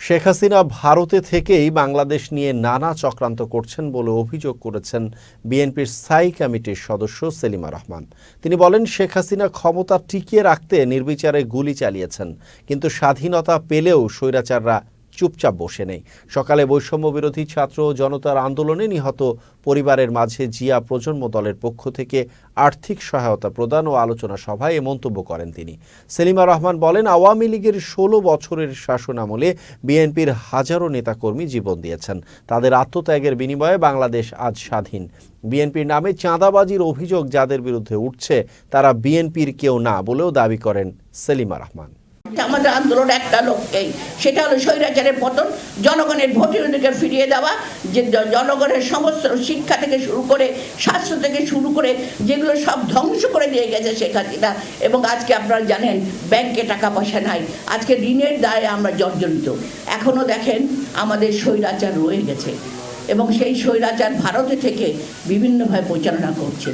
শেখ হাসিনা ভারতে থেকেই বাংলাদেশ নিয়ে নানা চক্রান্ত করছেন বলে অভিযোগ করেছেন বিএনপির স্থায়ী কমিটির সদস্য সেলিমা রহমান। তিনি বলেন, শেখ হাসিনা ক্ষমতা টিকিয়ে রাখতে নির্বিচারে গুলি চালিয়েছেন, কিন্তু স্বাধীনতা পেলেও স্বৈরাচাররা চুপচাপ বসে নেই। সকালে বৈষম্য বিরোধী ছাত্র জনতার আন্দোলনে নিহত পরিবারের মাঝে জিয়া প্রজন্ম দলের পক্ষ থেকে আর্থিক সহায়তা প্রদান ও আলোচনা সভায় এ মন্তব্য করেন তিনি। সেলিমা রহমান বলেন, আওয়ামী লীগের ষোলো বছরের শাসনামলে বিএনপির হাজারো নেতাকর্মী জীবন দিয়েছেন। তাদের আত্মত্যাগের বিনিময়ে বাংলাদেশ আজ স্বাধীন। বিএনপির নামে চাঁদাবাজির অভিযোগ যাদের বিরুদ্ধে উঠছে, তারা বিএনপির কেউ না বলেও দাবি করেন সেলিমা রহমান। আমাদের আন্দোলন একটা লক্ষ্যেই সেটা হলো স্বৈরাচারের পতন, জনগণের ভোটের অধিকার ফিরিয়ে দেওয়া, যে জনগণের সমস্ত শিক্ষা থেকে শুরু করে, স্বাস্থ্য থেকে শুরু করে, যেগুলো সব ধ্বংস করে দিয়ে গেছে শেখ এবং আজকে আপনারা জানেন, ব্যাংকে টাকা পয়সা নাই। আজকে ঋণের দায়ে আমরা জর্জরিত। এখনও দেখেন, আমাদের স্বৈরাচার রয়ে গেছে। এবং সেই স্বৈরাচার ভারতে থেকে বিভিন্নভাবে পরিচালনা করছে।